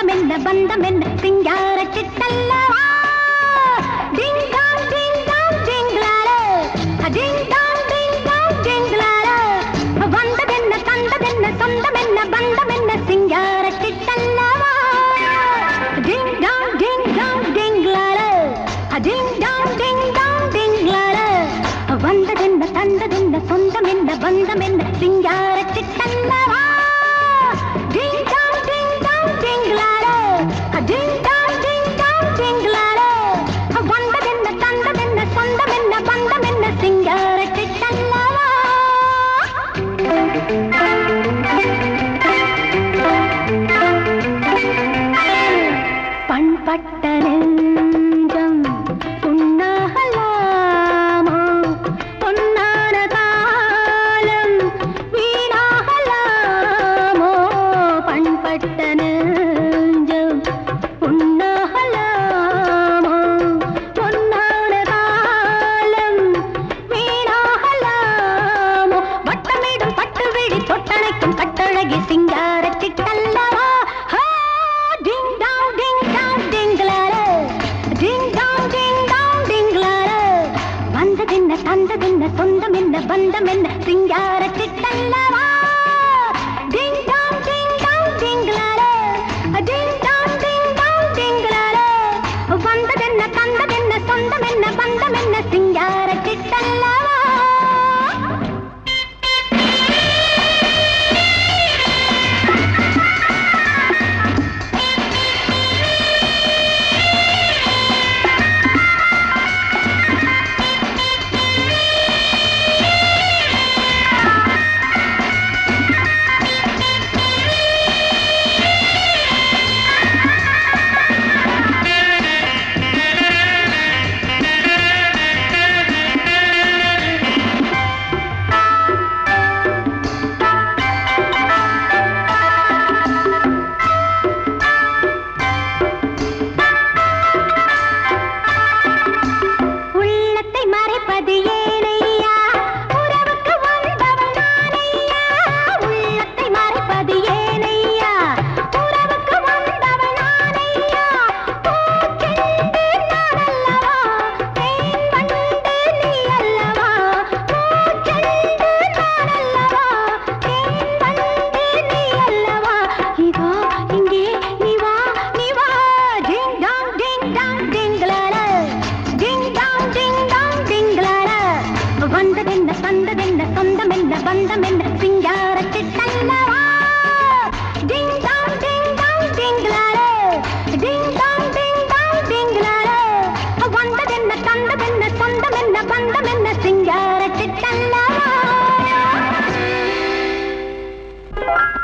பந்தம் என்ன சிங்கார சிட்டல்லவா? Ding dong ding dong ding dong ding dong சொந்தம் என்ன பந்தம் என்ன சிங்கார சிட்டல்லவா? Ding dong ding dong ding dong ding dong வந்ததென்ன தந்ததென்ன சொந்தம் என்ன பந்தம் என்ன சிங்கார சிட்டல்லவா? டிங் பண்பட்ட தந்ததென்ன தந்ததென்ன சொந்தம் என்ன பந்தம் என்ன சிங்கார சிட்டல்லவா பதையே பந்தம் என்ன